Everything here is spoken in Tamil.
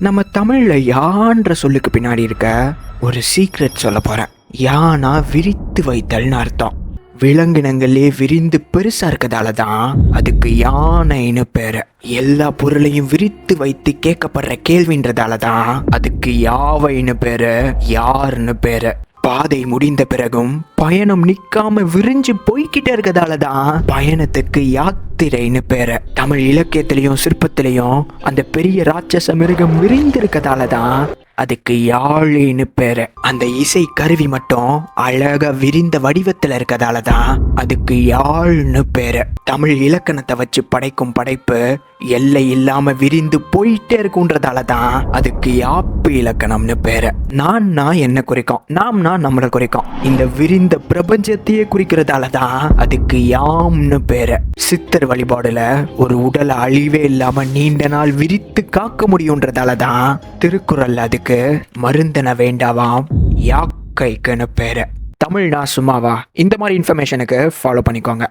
நம்ம தமிழ்ல யான்ற சொல்லுக்கு பின்னாடி இருக்க ஒரு சீக்ரெட் சொல்ல போறேன். யானா விரித்து வைத்தல்னு அர்த்தம். விலங்கினங்களே விரிந்து பெருசா இருக்கதால தான் அதுக்கு யானைன்னு பேரு. எல்லா பொருளையும் விரித்து வைத்து கேட்கப்படுற கேள்வின்றதால தான் அதுக்கு யாவைன்னு பேரு யாருன்னு பேரு. பாதை முடிந்த பிறகும் பயணம் நிற்காம விரிஞ்சு போய்கிட்டே இருக்கதால தான் பயணத்துக்கு யாத்திரைன்னு பேரு. தமிழ் இலக்கியத்திலையும் சிற்பத்திலையும் அந்த பெரிய ராட்சச மிருகம் விரிந்திருக்கதால தான் அதுக்கு யாழின்னு பேரு. அந்த இசை கருவி மட்டும் அழகா விரிந்த வடிவத்துல இருக்கதால தான் அதுக்கு யாழ்னு பேரு. தமிழ் இலக்கணத்தை வச்சு படைக்கும் படைப்பு எல்லை இல்லாம விரிந்து போயிட்டே இருக்குன்றதால தான் அதுக்கு யாப்பு இலக்கணம்னு பேரு. நான்னா என்ன குறிக்கும்? நாம்னா நம்மளை குறிக்கும். இந்த விரிந்த பிரபஞ்சத்தையே குறிக்கிறதால தான் அதுக்கு யாம்னு பேரு. சித்தர் வழிபாடுல ஒரு உடல் அழிவே இல்லாம நீண்ட நாள் விரித்து காக்க முடியுன்றதால தான் திருக்குறள் அதுக்கு மருந்தன வேண்டாவாம் யாக்கைக்குன்னு பேரு. தமிழ்னா சும்மாவா? இந்த மாதிரி இன்ஃபர்மேஷனுக்கு ஃபாலோ பண்ணிக்கோங்க.